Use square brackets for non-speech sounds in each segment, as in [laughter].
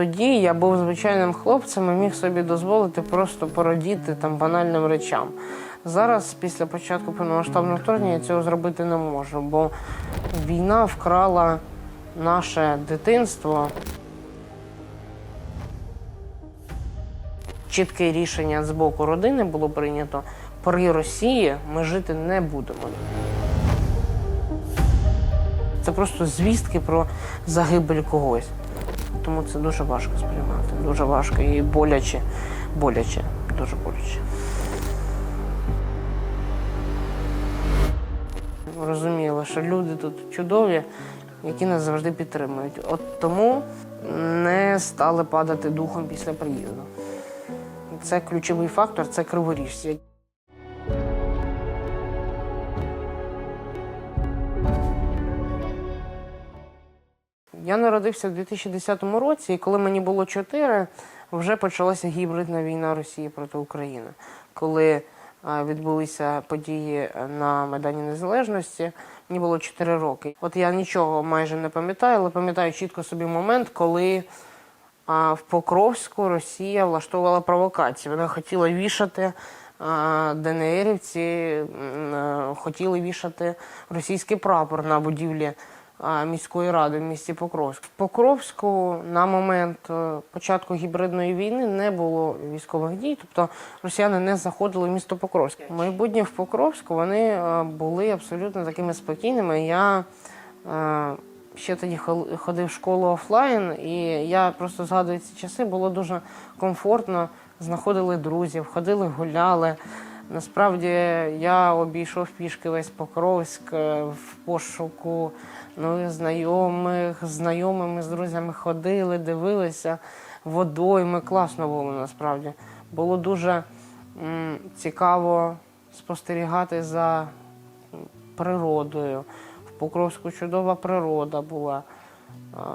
Тоді я був звичайним хлопцем і міг собі дозволити просто породіти там банальним речам. Зараз, після початку повномасштабного вторгнення, я цього зробити не можу, бо війна вкрала наше дитинство. Чітке рішення з боку родини було прийнято. При Росії ми жити не будемо. Це просто звістки про загибель когось. Тому це дуже важко сприймати. Дуже важко і боляче. Боляче, дуже боляче. Розуміла, що люди тут чудові, які нас завжди підтримують. От тому не стали падати духом після приїзду. Це ключовий фактор, це криворіжці. Я народився в 2010 році, і коли мені було 4, вже почалася гібридна війна Росії проти України. Коли відбулися події на Майдані Незалежності, мені було 4 роки. От я нічого майже не пам'ятаю, але пам'ятаю чітко собі момент, коли в Покровську Росія влаштовувала провокацію. Вона хотіла вішати. ДНРівці е, хотіли вішати російський прапор на будівлі міської ради в місті Покровськ. В Покровську на момент е, початку гібридної війни не було військових дій, тобто росіяни не заходили в місто Покровськ. Майбутнє в Покровську вони е, були абсолютно такими спокійними. Я е, ще тоді ходив в школу офлайн, і я просто згадую ці часи, було дуже комфортно. Знаходили друзів, ходили, гуляли. Насправді я обійшов пішки весь Покровськ е, в пошуку нових знайомих, знайомими, з друзями ходили, дивилися водойми. Класно було насправді. Було дуже м, цікаво спостерігати за природою. В Покровську чудова природа була.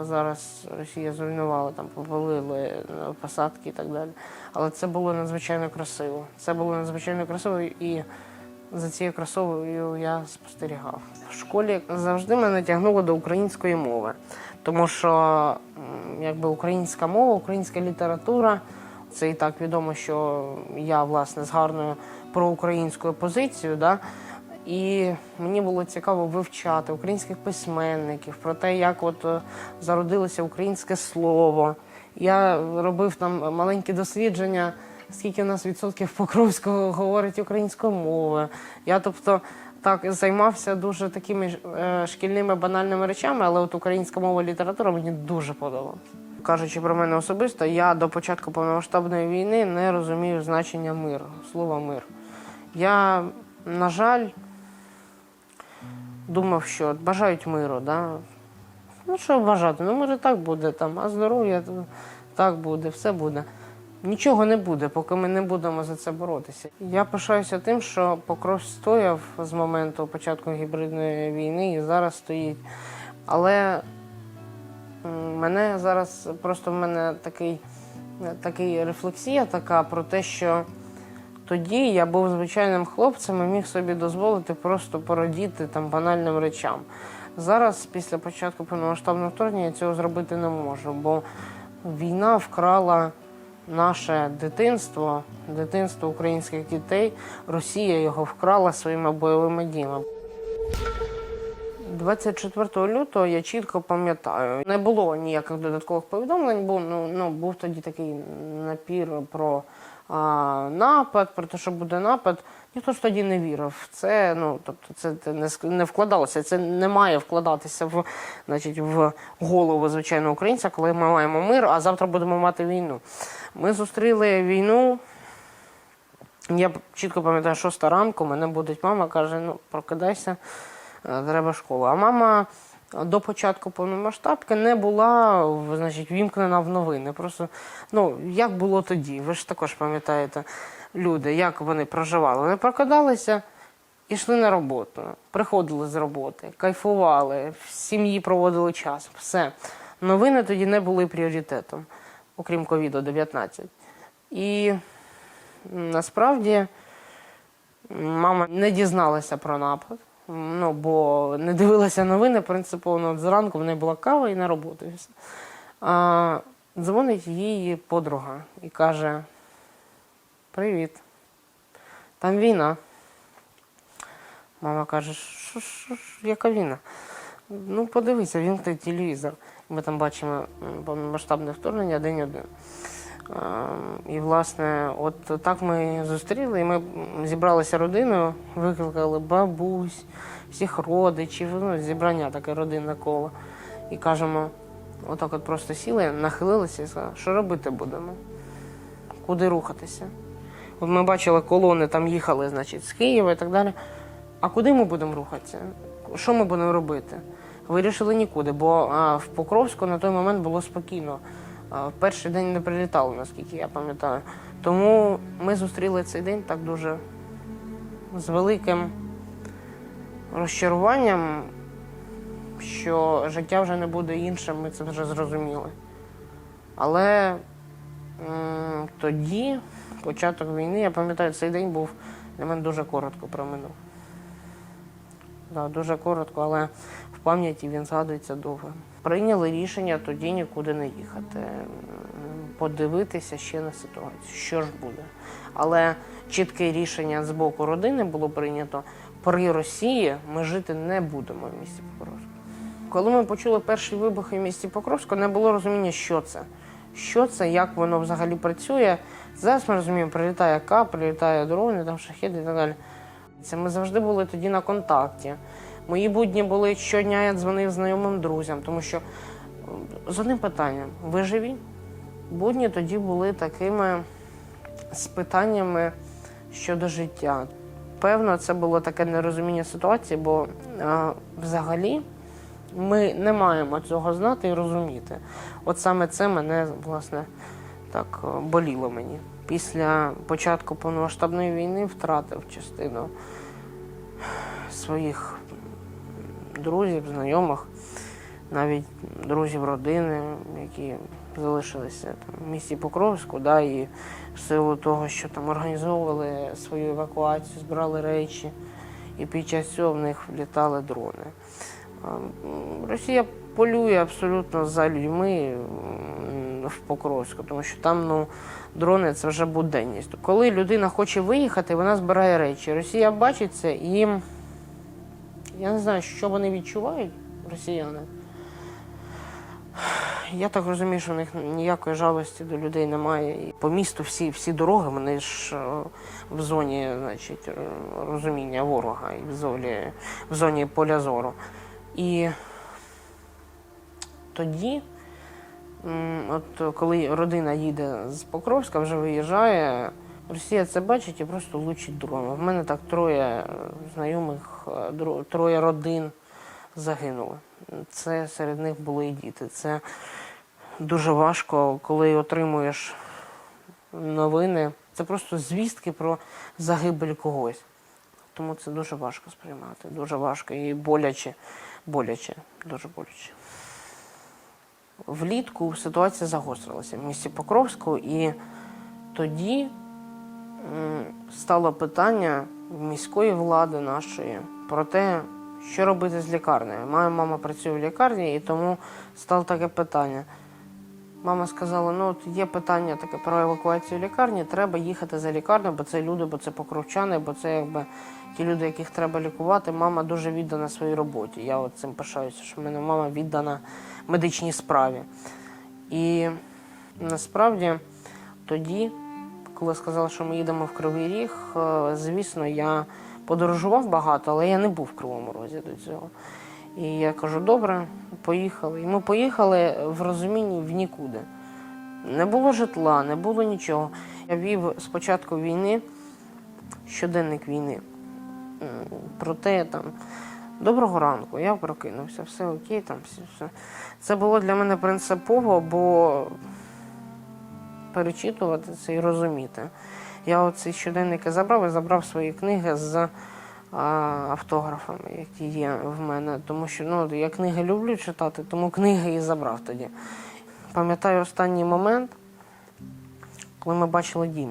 Зараз Росія зруйнувала, там повалили е, посадки і так далі. Але це було надзвичайно красиво. Це було надзвичайно красиво і за цією красою я спостерігав. В школі завжди мене тягнуло до української мови, тому що якби українська мова, українська література. Це і так відомо, що я власне з гарною проукраїнською позицією. Да? І мені було цікаво вивчати українських письменників, про те, як от е, зародилося українське слово. Я робив там маленькі дослідження, скільки в нас відсотків Покровського говорить українською мовою. Я тобто так займався дуже такими е, шкільними банальними речами, але от українська мова і література мені дуже подобалася. Кажучи про мене особисто, я до початку повномасштабної війни не розумію значення миру, слова мир. Я, на жаль, думав, що бажають миру, да? Ну, що бажати? Ну, може, так буде там, а здоров'я так буде, все буде. Нічого не буде, поки ми не будемо за це боротися. Я пишаюся тим, що Покров стояв з моменту початку гібридної війни і зараз стоїть. Але мене зараз просто в мене такий, такий рефлексія така про те, що тоді я був звичайним хлопцем і міг собі дозволити просто породіти там банальним речам. Зараз, після початку повномасштабного вторгнення, я цього зробити не можу, бо війна вкрала наше дитинство, дитинство українських дітей. Росія його вкрала своїми бойовими діями. 24 лютого я чітко пам'ятаю, не було ніяких додаткових повідомлень, бо ну, ну, був тоді такий напір про напад, про те, що буде напад. Ніхто ж тоді не вірив. Це ну тобто, це, не вкладалося. Це не має вкладатися в, значить, в голову звичайного українця, коли ми маємо мир, а завтра будемо мати війну. Ми зустріли війну. Я чітко пам'ятаю, шоста ранку, мене будить мама, каже: ну, прокидайся, е, треба школу. А мама до початку повномасштабки не була значить, вімкнена в новини. Просто ну, як було тоді? Ви ж також пам'ятаєте люди, як вони проживали. Вони прокидалися йшли на роботу, приходили з роботи, кайфували, в сім'ї проводили час. Все. Новини тоді не були пріоритетом, окрім ковіду 19 І насправді мама не дізналася про напад. Ну, бо не дивилася новини, принципово ну, зранку в неї була кава і на роботу. А, Дзвонить її подруга і каже: Привіт, там війна. Мама каже, що, що, яка війна? Ну, подивися, він телевізор. Ми там бачимо м, повномасштабне вторгнення день один. А, І, власне, от так ми зустріли, і ми зібралися родиною, викликали бабусь, всіх родичів, ну, зібрання таке родинне коло. І кажемо, отак от просто сіли, нахилилися і сказали, що робити будемо? Куди рухатися? От ми бачили колони, там їхали, значить, з Києва і так далі. А куди ми будемо рухатися? Що ми будемо робити? Вирішили нікуди, бо а, в Покровську на той момент було спокійно. В перший день не прилітало, наскільки я пам'ятаю. Тому ми зустріли цей день так дуже з великим розчаруванням, що життя вже не буде іншим, ми це вже зрозуміли. Але м, тоді, початок війни, я пам'ятаю, цей день був для мене дуже коротко проминув. Да, дуже коротко, але в пам'яті він згадується довго. Прийняли рішення тоді нікуди не їхати, подивитися ще на ситуацію, що ж буде. Але чітке рішення з боку родини було прийнято при Росії ми жити не будемо в місті Покровську. Коли ми почули перші вибухи в місті Покровську, не було розуміння, що це. Що це, як воно взагалі працює. Зараз ми розуміємо, прилітає КАП, прилітає дрони, там шахеди і так далі. Це ми завжди були тоді на контакті. Мої будні були щодня, я дзвонив знайомим друзям, тому що з одним питанням: ви живі? Будні тоді були такими з питаннями щодо життя. Певно, це було таке нерозуміння ситуації, бо е, взагалі ми не маємо цього знати і розуміти. От саме це мене, власне, так е, боліло мені. Після початку повномасштабної війни втратив частину своїх друзів, знайомих, навіть друзів родини, які залишилися там, в місті Покровську, да, і в силу того, що там організовували свою евакуацію, збирали речі, і під час цього в них влітали дрони. Росія полює абсолютно за людьми в Покровську, тому що там ну, дрони це вже буденність. Коли людина хоче виїхати, вона збирає речі. Росія бачить це і. Я не знаю, що вони відчувають, росіяни. Я так розумію, що в них ніякої жалості до людей немає. І по місту всі, всі дороги, вони ж е, в зоні значить, е, розуміння ворога і в зоні, в зоні поля зору. І тоді, от коли родина їде з Покровська, вже виїжджає, Росія це бачить і просто лучить дроном. В мене так троє е, знайомих, е, троє родин загинули. Це серед них були і діти. Це дуже важко, коли отримуєш новини. Це просто звістки про загибель когось. Тому це дуже важко сприймати. Дуже важко і боляче. Боляче, дуже боляче. Влітку ситуація загострилася в місті Покровську, і тоді стало питання міської влади нашої про те, що робити з лікарнею. Моя мама працює в лікарні, і тому стало таке питання. Мама сказала: ну от є питання таке про евакуацію лікарні, треба їхати за лікарню, бо це люди, бо це покровчани, бо це якби ті люди, яких треба лікувати. Мама дуже віддана своїй роботі. Я от цим пишаюся, що в мене мама віддана медичній справі. І насправді тоді, коли сказали, що ми їдемо в Кривий Ріг, е, звісно, я подорожував багато, але я не був в Кривому Розі до цього. І я кажу, добре, поїхали. І ми поїхали в розумінні в нікуди. Не було житла, не було нічого. Я вів з початку війни щоденник війни. М, Про те, там, доброго ранку, я прокинувся, все окей, там все, все. Це було для мене принципово, бо перечитувати це і розуміти. Я оці щоденники забрав і забрав свої книги з а, автографами, які є в мене. Тому що ну, я книги люблю читати, тому книги і забрав тоді. Пам'ятаю останній момент, коли ми бачили дім.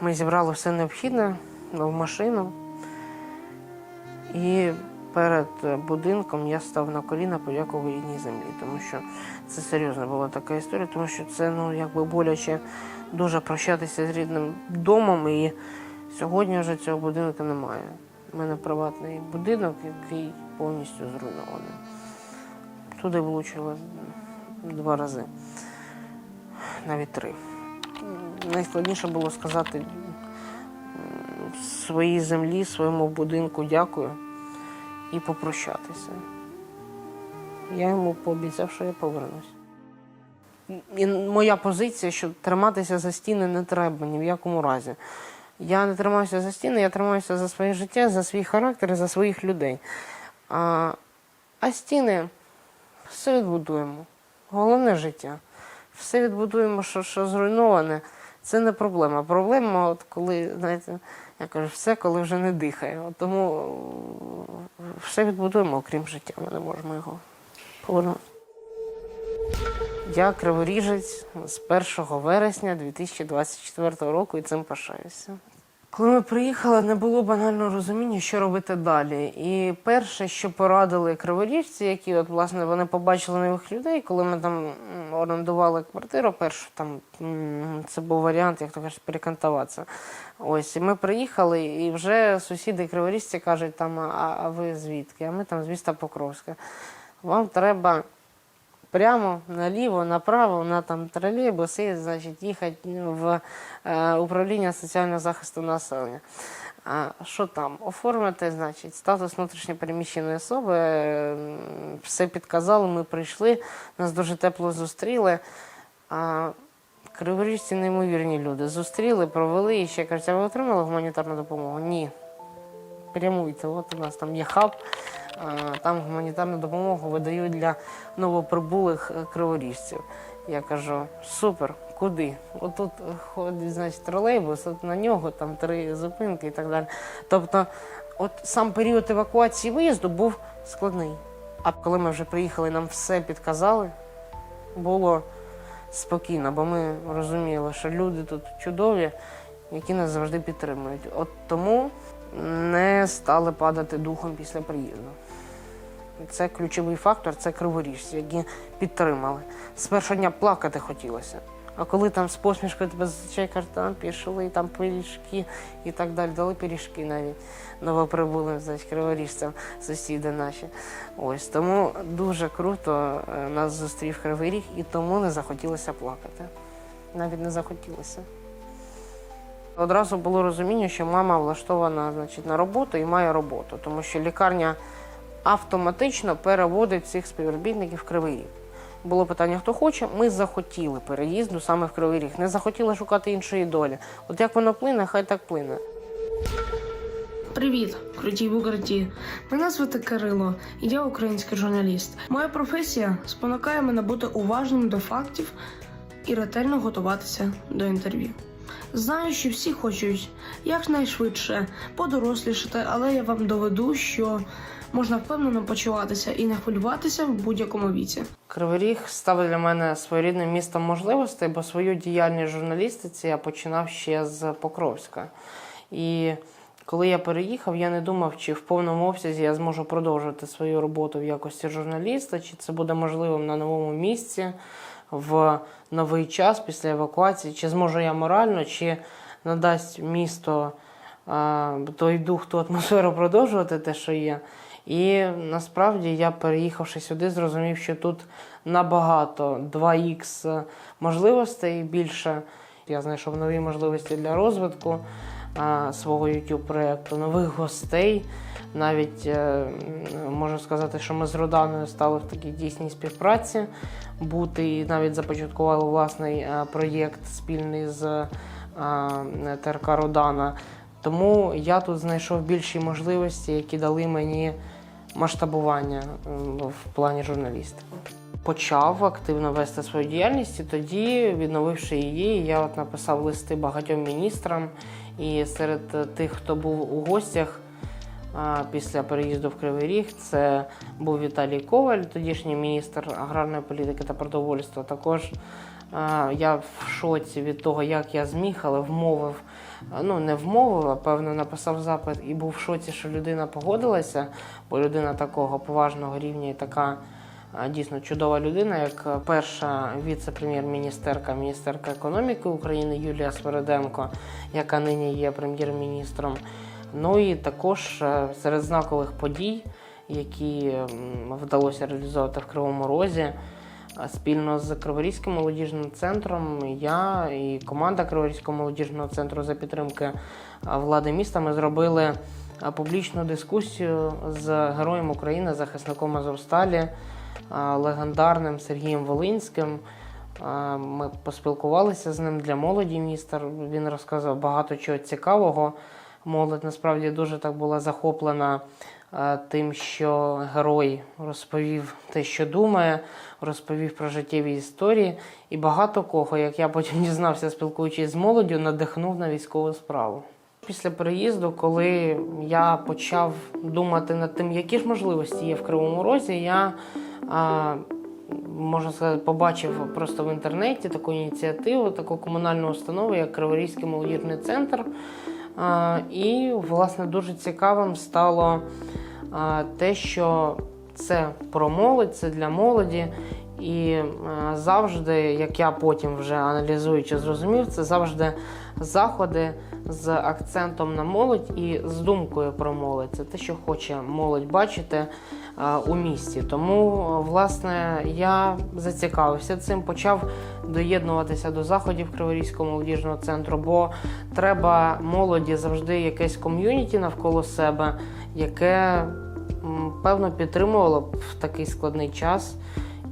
Ми зібрали все необхідне в машину. І перед будинком я став на коліна, подякував рідній землі, тому що це серйозна була така історія, тому що це ну якби боляче дуже прощатися з рідним домом. І сьогодні вже цього будинку немає. У мене приватний будинок, який повністю зруйнований. Туди влучили два рази, навіть три. Найскладніше було сказати своїй землі, своєму будинку дякую і попрощатися. Я йому пообіцяв, що я повернусь. І моя позиція, що триматися за стіни не треба ні в якому разі. Я не тримаюся за стіни, я тримаюся за своє життя, за свій характер, за своїх людей. А, а стіни все відбудуємо. Головне життя. Все відбудуємо, що, що зруйноване. Це не проблема. Проблема, от коли, знаєте, я кажу, все, коли вже не дихає. Тому е, все відбудуємо, окрім життя. Ми не можемо його повернути. Я криворіжець з 1 вересня 2024 року і цим пишаюся. Коли ми приїхали, не було банального розуміння, що робити далі. І перше, що порадили криворіжці, які от власне вони побачили нових людей, коли ми там орендували квартиру, першу там це був варіант, як то кажуть, перекантуватися. Ось і ми приїхали, і вже сусіди криворіжці кажуть, там, а, а ви звідки? А ми там з міста Покровська. Вам треба прямо наліво, направо на там тролейбуси, значить, їхати в е, управління соціального захисту населення. А що там? Оформити, значить, статус внутрішньопереміщеної особи, е, все підказали, ми прийшли, нас дуже тепло зустріли. А криворіжці неймовірні люди. Зустріли, провели і ще кажуть, а ви отримали гуманітарну допомогу? Ні. Прямуйте, от у нас там є хаб, там гуманітарну допомогу видають для новоприбулих е, криворіжців. Я кажу, супер, куди? Отут ходить, значить, тролейбус, от на нього там три зупинки і так далі. Тобто, от сам період евакуації виїзду був складний. А коли ми вже приїхали, нам все підказали, було спокійно, бо ми розуміли, що люди тут чудові, які нас завжди підтримують. От тому не стали падати духом після приїзду. Це ключовий фактор, це криворіжці, які підтримали. З першого дня плакати хотілося. А коли там з посмішкою тебе зустрічає, кажуть, там пішли, там пиріжки і так далі, дали пиріжки навіть новоприбулим, значить, криворіжцям, сусіди наші. Ось тому дуже круто е, нас зустрів Кривий Ріг, і тому не захотілося плакати. Навіть не захотілося. Одразу було розуміння, що мама влаштована значить, на роботу і має роботу, тому що лікарня автоматично переводить всіх співробітників в Кривий Ріг. Було питання, хто хоче. Ми захотіли переїзду саме в Кривий Ріг, не захотіли шукати іншої долі. От як воно плине, хай так плине. Привіт, круті буграті. Мене звати Кирило, і я український журналіст. Моя професія спонукає мене бути уважним до фактів і ретельно готуватися до інтерв'ю. Знаю, що всі хочуть якнайшвидше подорослішати, але я вам доведу, що можна впевнено почуватися і не хвилюватися в будь-якому віці. Кривий Ріг став для мене своєрідним містом можливостей, бо свою діяльність журналістиці я починав ще з Покровська. І коли я переїхав, я не думав, чи в повному обсязі я зможу продовжувати свою роботу в якості журналіста, чи це буде можливим на новому місці в новий час після евакуації, чи зможу я морально, чи надасть місто той дух, ту атмосферу продовжувати те, що є. І насправді я, переїхавши сюди, зрозумів, що тут набагато 2х можливостей більше. Я знайшов нові можливості для розвитку а, свого youtube проєкту, нових гостей. Навіть е, можу сказати, що ми з Роданою стали в такій дійсній співпраці бути і навіть започаткували власний е, проєкт спільний з е, ТРК Родана. Тому я тут знайшов більші можливості, які дали мені масштабування в плані журналістики. Почав активно вести свою діяльність, і тоді, відновивши її, я от написав листи багатьом міністрам. І серед е, тих, хто був у гостях після переїзду в Кривий Ріг, це був Віталій Коваль, тодішній міністр аграрної політики та продовольства. Також я в шоці від того, як я зміг, але вмовив ну не вмовив, а певно написав запит і був в шоці, що людина погодилася, бо людина такого поважного рівня і така дійсно чудова людина, як перша віце-прем'єр-міністерка, міністерка економіки України Юлія Свереденко, яка нині є прем'єр-міністром. Ну і також е, серед знакових подій, які вдалося реалізовувати в Кривому Розі. Спільно з Криворізьким молодіжним центром я і команда Криворізького молодіжного центру за підтримки влади міста ми зробили публічну дискусію з героєм України, захисником Азовсталі, легендарним Сергієм Волинським. Ми поспілкувалися з ним для молоді міста. Він розказав багато чого цікавого. Молодь насправді дуже так була захоплена е, тим, що герой розповів те, що думає, розповів про життєві історії, і багато кого, як я потім [laughs] дізнався, спілкуючись з молоддю, надихнув на військову справу. Після переїзду, коли я почав думати над тим, які ж можливості є в Кривому Розі, я а, можна сказати, побачив просто в інтернеті таку ініціативу, таку комунальну установу, як Криворізький молодіжний центр. А, І, власне, дуже цікавим стало те, що це про молодь, це для молоді. І завжди, як я потім вже аналізуючи, зрозумів, це завжди заходи з акцентом на молодь і з думкою про молодь. Це те, що хоче молодь бачити у місті. Тому, власне, я зацікавився цим, почав доєднуватися до заходів Криворізького молодіжного центру, бо треба молоді завжди якесь ком'юніті навколо себе, яке певно підтримувало б в такий складний час.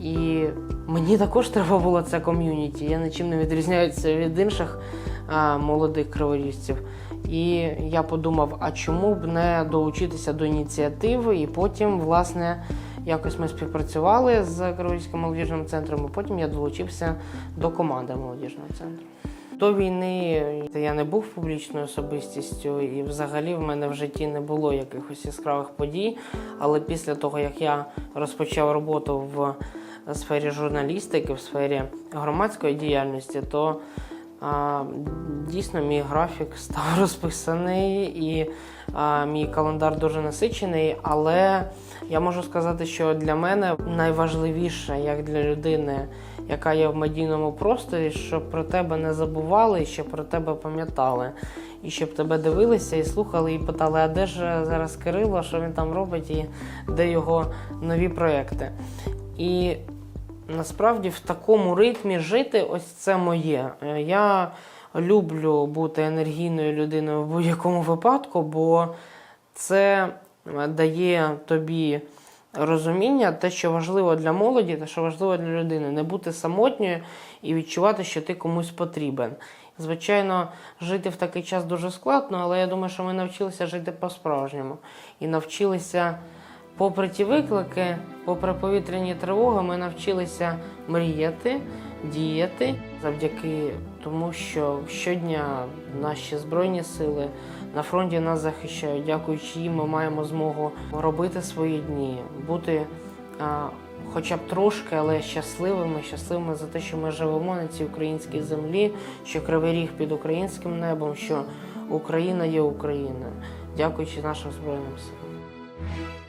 І мені також треба було це ком'юніті. Я нічим не відрізняюся від інших а, молодих криворіжців. І я подумав, а чому б не долучитися до ініціативи? І потім, власне, якось ми співпрацювали з Криворізьким молодіжним центром, і потім я долучився до команди молодіжного центру. До війни я не був публічною особистістю, і взагалі в мене в житті не було якихось яскравих подій. Але після того, як я розпочав роботу в сфері журналістики, в сфері громадської діяльності, то а, дійсно мій графік став [laughs] розписаний і а, мій календар дуже насичений. Але я можу сказати, що для мене найважливіше, як для людини, яка є в медійному просторі, щоб про тебе не забували, і щоб про тебе пам'ятали. І щоб тебе дивилися і слухали, і питали, а де ж зараз Кирило, що він там робить, і де його нові проекти. І насправді в такому ритмі жити ось це моє. Я люблю бути енергійною людиною в будь-якому випадку, бо це дає тобі розуміння, те, що важливо для молоді, те, що важливо для людини, не бути самотньою і відчувати, що ти комусь потрібен. Звичайно, жити в такий час дуже складно, але я думаю, що ми навчилися жити по-справжньому і навчилися. Попри ті виклики, попри повітряні тривоги, ми навчилися мріяти, діяти завдяки тому, що щодня наші збройні сили на фронті нас захищають. Дякуючи їм, ми маємо змогу робити свої дні, бути а, хоча б трошки, але щасливими, щасливими за те, що ми живемо на цій українській землі, що кривий ріг під українським небом, що Україна є Україною. Дякуючи нашим збройним силам.